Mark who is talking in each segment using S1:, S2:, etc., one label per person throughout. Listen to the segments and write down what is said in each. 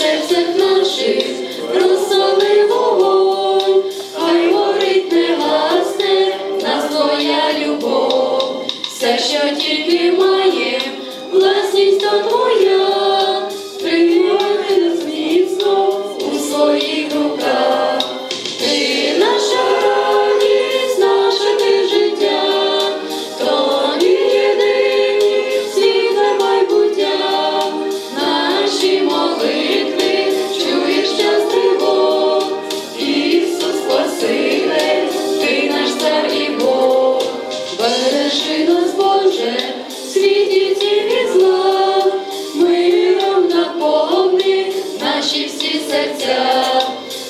S1: серцях наших розсоли вогонь, хай горить не гасне на твоя любов, все, що тільки має, власність то твоя. наші всі серця,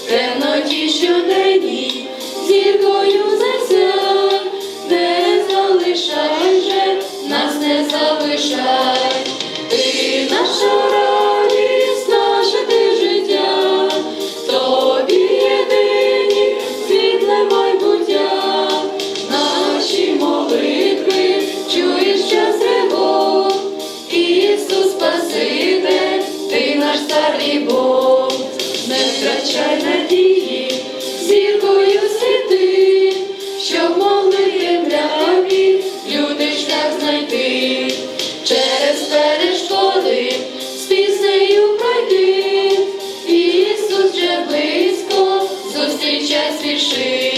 S1: темноті щоденні, зіркою засяй, не залишай же, нас не залишай. старий Бог, не втрачай надії, зіркою сиди, щоб могли темряві люди шлях знайти, через перешкоди з піснею пройди, Ісус вже близько, зустрічай свіши.